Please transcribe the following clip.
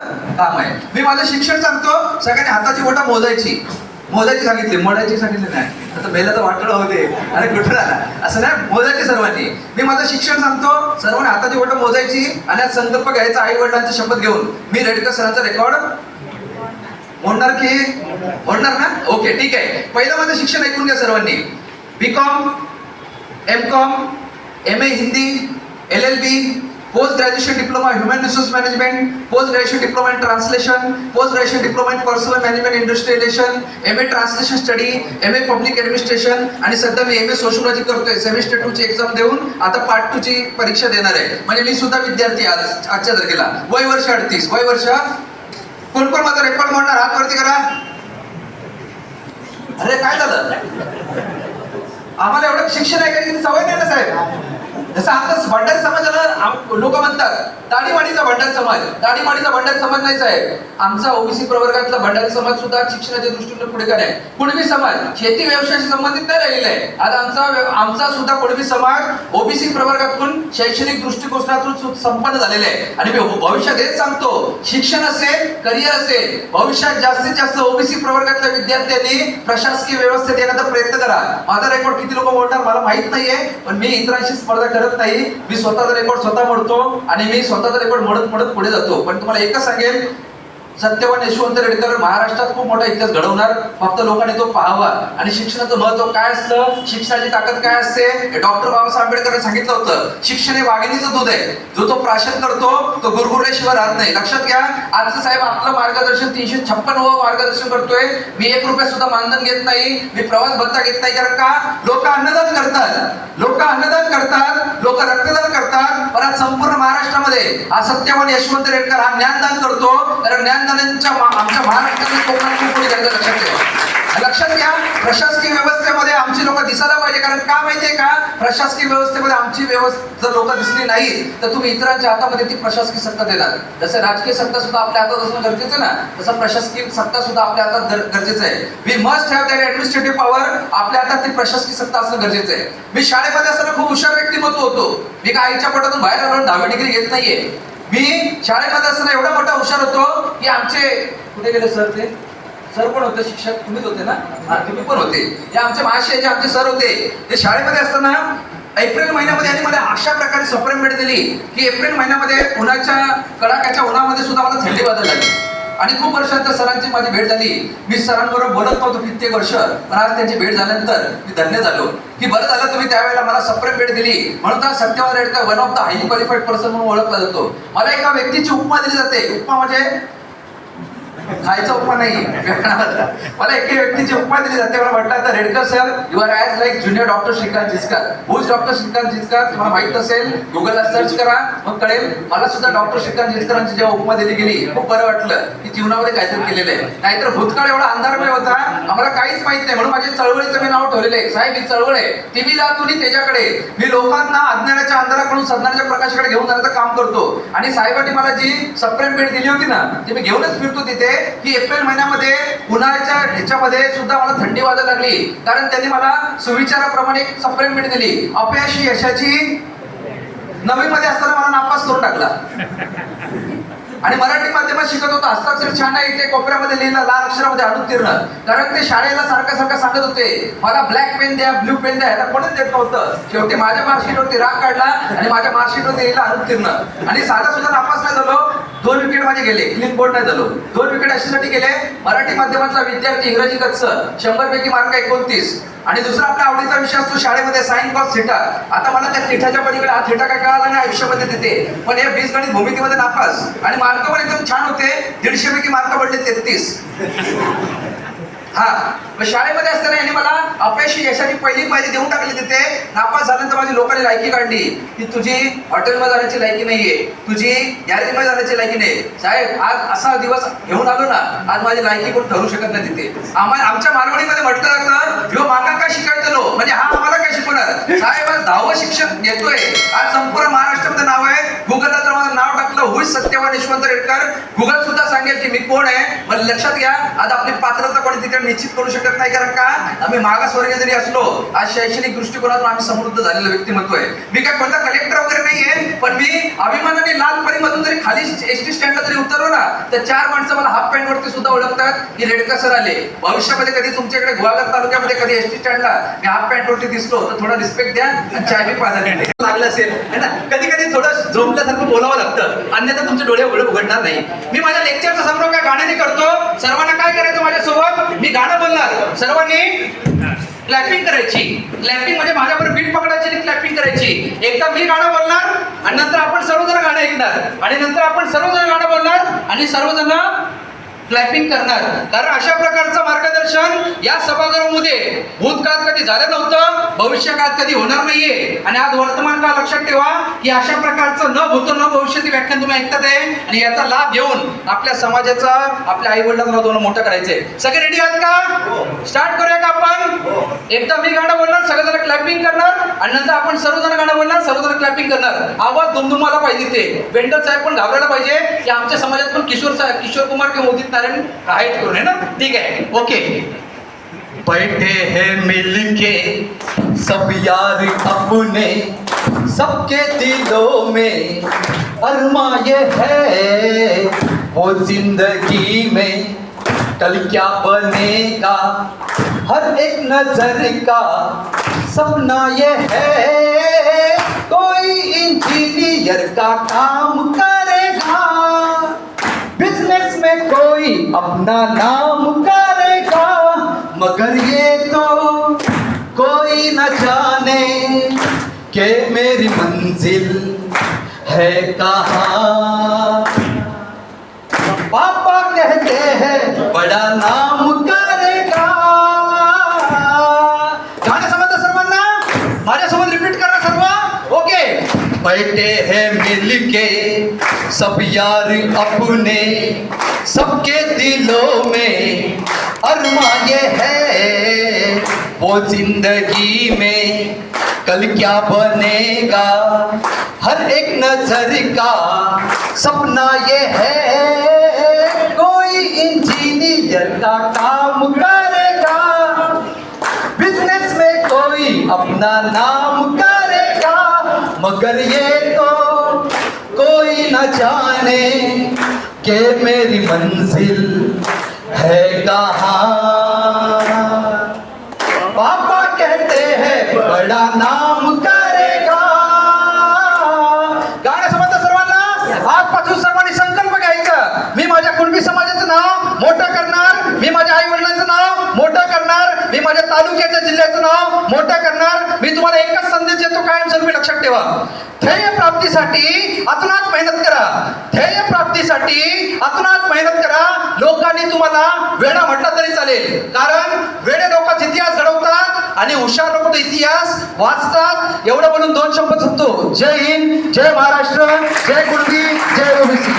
काम आहे. मी माझं शिक्षण सांगतो सगळ्यांनी हाताची बोटं मोजायची. मोजायची सांगितली मोडायची सांगितली नाही. आता पहिलं तर वाटलं होते अरे कुठं आला असं नाही मोजायची सर्वांनी. मी माझं शिक्षण सांगतो सर्वांनी हाताची बोटं मोजायची आणि आज संकल्प घ्यायचा आई वडिलांची शपथ घेऊन. मी रेडकर सरांचा रेकॉर्ड म्हणणार की? म्हणणार ना? ओके ठीक आहे. पहिलं माझं शिक्षण ऐकून घ्या सर्वांनी. B com M com M A Hindi L L B post graduation diploma human resource management post graduation diploma in translation post graduation diploma in personal management industrialisation M A translation study M A public administration आणि सध्या मी M A sociology करतोय. Semester two ची exam देऊन आता part two ची परीक्षा देणार आहे. म्हणजे मी सुद्धा विद्यार्थी आज आजच्या तारखेला. वय वर्ष अडतीस. वय वर्ष. कोण कोण माझा रेकॉर्ड म्हणणार हात वरती करा. अरे काय झालं? आम्हाला एवढं शिक्षण आहे का? सवय नाही ना साहेब? जसं आता भंडार समाजाला लोक म्हणतात ताडीमाडीचा भंडार समाज. ताडीमाडीचा भंडार समाज नाही साहेब. आमचा ओबीसी प्रवर्गातला भंडार समाज सुद्धा शिक्षणाच्या दृष्टीने पुढे आहे कुणबी समाज शेती व्यवसायाशी संबंधित नाही राहिलेला आहे. आज आमचा आमचा सुद्धा कुणबी समाज ओबीसी प्रवर्गातून शैक्षणिक दृष्टिकोनातून संपन्न झालेला आहे. आणि मी भविष्यात हेच सांगतो शिक्षण असेल करिअर असेल भविष्यात जास्तीत जास्त ओबीसी प्रवर्गातल्या विद्यार्थ्यांनी प्रशासकीय व्यवस्थेत येण्याचा प्रयत्न करा. माझा रेकॉर्ड किती लोक बोलणार मला माहीत नाहीये पण मी इतरांशी स्पर्धा करत नाही. मी स्वतःचा रेकॉर्ड स्वतः मोडतो आणि मी स्वतःचा रेकॉर्ड मोडत मोडत पुढे जातो. पण तुम्हाला एकच सांगेल सत्यवान यशवंत रेडकर महाराष्ट्रात खूप मोठा इतिहास घडवणार. फक्त लोकांनी तो पाहावा. आणि शिक्षणाचं महत्त्व काय असतं? शिक्षणाची ताकद काय असते? डॉक्टर बाबासाहेब आंबेडकरने सांगितलं होतं. शिक्षण हे वाघिणीचं दूध आहे. जो तो प्राशन करतो तो गुरगुरल्याशिवाय राहत नाही. लक्षात घ्या आजचं साहेब आपलं मार्गदर्शन तीनशे छप्पन मार्गदर्शन करतोय. मी एक रुपया सुद्धा मानधन घेत नाही. मी प्रवास भत्ता घेत नाही. कारण का? लोक अन्नदान करतात. लोक अन्नदान करतात. लोक रक्तदान करतात. पण आज संपूर्ण महाराष्ट्रामध्ये हा सत्यवान यशवंत रेडकर हा ज्ञानदान करतो. कारण ज्ञान मा- आमच्या महाराष्ट्रातील कोकणात खूप मोठी गरज लक्षात ठेवा. लक्षात घ्या प्रशासकीय व्यवस्थेमध्ये आमची लोक दिसायला पाहिजे कारण का माहितीये का? प्रशासकीय व्यवस्थेमध्ये आमची व्यवस्था जर लोक दिसली नाही तर तुम्ही इतरांच्या हातामध्ये ती प्रशासकीय सत्ता देणार. जसं राजकीय सत्ता सुद्धा आपल्या हातात असणं गरजेचं आहे ना तसं प्रशासकीय सत्ता सुद्धा आपल्या हातात गरजेचं आहे. We must have that administrative power आपल्या हातात ती प्रशासकीय सत्ता असणं गरजेचं आहे. मी शाळेमध्ये असताना खूप हुशार व्यक्तिमत्व होतो. मी काय आईच्या पोटातून बाहेर आलो दहावी डिग्री घेत नाहीये. मी शाळेमध्ये असताना एवढा मोठा हुशार होतो की आमचे कुठे गेले सर ते? सर पण होते शिक्षक तुम्हीच होते ना? हा तुम्ही पण होते. हे आमचे महाशय जे आमचे सर होते ते शाळेमध्ये असताना एप्रिल महिन्यामध्ये यांनी मला अशा प्रकारे सप्रेमेंट दिली की एप्रिल महिन्यामध्ये उन्हाच्या कडाक्याच्या उन्हामध्ये सुद्धा मला थंडी वाजायला लागली. आणि खूप वर्षांतर सरांची माझी भेट झाली. मी सरांबरोबर बोलत नव्हतो कित्येक वर्ष पण आज त्यांची भेट झाल्यानंतर मी धन्य झालो. की बरं झालं तुम्ही त्यावेळेला मला सप्रेम भेट दिली. म्हणून तर Satyavan Redkar one of the highly qualified person म्हणून ओळखला जातो. मला एका व्यक्तीची उपमा दिली जाते. उपमा म्हणजे खायचा उपमा नाही. मला एके व्यक्तीची उपमा दिली जाते. मला म्हटलं आता Redkar sir you are as like junior doctor Shrikant Jichkar who's doctor Shrikant Jichkar तुम्हाला माहीत असेल गुगलला सर्च करा मग कळेल. मला सुद्धा डॉक्टर श्रीकांत जिचकरांची जेव्हा उपमा दिली गेली खूप बरं वाटलं की जीवनामध्ये काहीतरी केलेलं आहे. नाहीतर भूतकाळ एवढा अंधारमय होता आम्हाला काहीच माहीत नाही. म्हणून माझ्या चळवळीचं मी नाव ठेवलेलं आहे. साहेब ही चळवळ आहे. ती मी जातो त्याच्याकडे. मी लोकांना अज्ञानाच्या अंधाराकडून सज्ञानाच्या प्रकाशाकडे घेऊन जाण्याचं काम करतो. आणि साहेबांनी मला जी सप्रेम भेट दिली होती ना ती मी घेऊनच फिरतो तिथे. की एप्रिल महिन्यामध्ये उन्हाळ्याच्या ह्याच्यामध्ये सुद्धा मला थंडी वाजायला लागली. कारण त्यांनी मला सुविचाराप्रमाणे एक भेट दिली. अपयशी यशाची नवीन मध्ये असताना मला नापास करून टाकला. आणि मराठी माध्यमात शिकत होता. हस्ताक्षर छान आहे. ते कोपऱ्यामध्ये लिहिलं लाल अक्षरामध्ये अनुत्तीर्ण. कारण ते शाळेला सारखं सारखं सांगत होते. मला ब्लॅक पेन द्या ब्ल्यू पेन द्या ह्याला कोणच देत नव्हतं. शेवटी माझ्या मार्कशीटवरती राग काढला आणि माझ्या मार्कशीटवरती लिहिलं अनुत्तीर्ण. आणि साधा सुद्धा नापास नाही झालो. दोन विकेट माझे गेले. क्लीन बोर्ड नाही झालो. दोन विकेट अशासाठी गेले. मराठी माध्यमातला विद्यार्थी इंग्रजी कच्च शंभर पैकी मार्क एकोणतीस. आणि दुसरा आपला आवडीचा विषय असतो शाळेमध्ये साईन कॉस थिटा. आता मला त्या थिटाच्या पलीकडे हा थिटा काय कळाला नाही आयुष्यामध्ये तिथे. पण हे बीजगणित भूमितीमध्ये नापास. आणि मार्क पण एकदम छान होते. दीडशे पैकी मार्क पडले तेहतीस. हा मग शाळेमध्ये असताना यांनी मला अपयशी यशाची पहिली पायरी देऊन टाकली तिथे. नापास झाल्यानंतर माझी लोकांनी लायकी काढली. की तुझी हॉटेलमध्ये जाण्याची लायकी नाहीये. तुझी गॅरेजमध्ये जाण्याची लायकी नाही साहेब आज असा दिवस घेऊन आलो ना आज माझी लायकी कोण ठरू शकत नाही तिथे. आम्हाला आमच्या मालवणीमध्ये म्हटलं जातं ह्यो माका काय शिकायचं लो म्हणजे हा आम्हाला काय शिकवणार? साहेब आज दहावं शिक्षक घेतोय आज संपूर्ण महाराष्ट्रामध्ये नाव आहे. गुगलला तर एवढी सत्यवान यशवंत रेडकर गुगल सुद्धा सांगेल की मी कोण आहे? पण लक्षात घ्या आज आपली पात्रता कोणी तिथे निश्चित करू शकत नाही कारण का? आम्ही मागासवर्गीय जरी असलो आज शैक्षणिक दृष्टिकोनातून आम्ही समृद्ध झालेलं व्यक्तिमत्व आहे. मी काय कोणता कलेक्टर वगैरे नाहीये पण मी अभिमानाने लाल परीमधून जरी खाली एस टी स्टँडला जरी उतरलो ना तर चार माणसं मला हाफ पॅन्ट वरती सुद्धा ओळखतात की रेडकर सर आले. भविष्यामध्ये कधी तुमच्याकडे गुहागर तालुक्यामध्ये कधी एस टी स्टँडला मी हाफ पॅन्ट वरती दिसलो तर थोडा रिस्पेक्ट द्या आणि चाय बी लागलं असेल है ना? कधी कधी झोपल्यासारखं बोलावं लागतं. अन्यथा तुमचे डोळे उघडे उघडणार नाही. मी माझ्या लेक्चरचा समारोह काय गाण्याने करतो? सर्वांना काय करायचं माझ्यासोबत? मी गाणं बोलणार. सर्वांनी क्लॅपिंग करायची. क्लॅपिंग म्हणजे माझ्याबरोबर बीट पकडायची आणि क्लॅपिंग करायची. एकदा मी गाणं बोलणार आणि नंतर आपण सर्वजण गाणं ऐकणार. आणि नंतर आपण सर्वजण गाणं बोलणार आणि सर्वजण क्लॅपिंग करणार. कारण अशा प्रकारचं मार्गदर्शन या सभागृहामध्ये भूतकाळात कधी झालं नव्हतं भविष्यकाळात कधी होणार नाहीये. आणि आज वर्तमान काळ लक्षात ठेवा की अशा प्रकारचं न भूत न भविष्यातील व्याख्यान तुम्ही ऐकतात आहे आणि याचा लाभ घेऊन आपल्या समाजाचा आपल्या आई वडिलांना दोन मोठं करायचंय. सगळे रेडी आहात का? स्टार्ट करूया का आपण? एकदा मी गाणं बोलणार सगळेजण क्लॅपिंग करणार आणि नंतर आपण सर्वजण गाणं बोलणार सर्वजण क्लॅपिंग करणार. आवाज दुमदुमाला पाहिजे ते. वेंडर साहेब पण घाबरायला पाहिजे की आमच्या समाजात पण किशोर साहेब किशोर कुमार किंवा उदित नारायण आहेत करून आहे ना? ठीक आहे. ओके बैठे हैं मिलके, सब यार अपने, सबके दिलों में अरमा ये है। वो ज़िंदगी में कल क्या बनेगा? हर एक नज़र का सपना ये है। कोई इंजीनियर का काम करेगा बिज़नेस में कोई अपना नाम करेगा, मगर ये तो कोई न जाने के मेरी मंजिल है कहाँ। पापा कहते हैं, बड़ा नाम रिपीट करा सर्व ओके बैठे हैं मिलके सब यार अपने, सबके दिलों में अरमा ये है। वो ज़िंदगी में कल क्या बनेगा? हर एक नज़र का सपना ये है। कोई इंजीनियर का काम करेगा बिज़नेस में कोई अपना नाम करेगा, मगर ये तो कोई न जाने के मेरी मंजिल है कहा। पापा कहते हैं बड़ा नाम करेगा। गाणं समजतं सर्वांना? आजपासून सर्वांनी संकल्प घ्यायचा. मी माझ्या कुणबी समाजाचं नाव मोठं करणार मी माझ्या आई वडिलांचं नाव मोठं करणार मी माझ्या तालुक्याच्या जिल्ह्याचं नाव मोठं करणार. मी तुम्हाला एकच संदेश देतो कायमस्वरूपी लक्षात ठेवा. प्राप्तीसाठी अतुनात मेहनत करा. ध्येय प्राप्तीसाठी अतुनात मेहनत करा. लोकांनी तुम्हाला वेडा म्हटलं तरी चालेल. कारण वेडे लोकच इतिहास घडवतात आणि हुशार लोक इतिहास वाचतात. एवढं बोलून दोन शब्द संपतो. जय हिंद जय महाराष्ट्र जय कुणबी जय ओबीसी.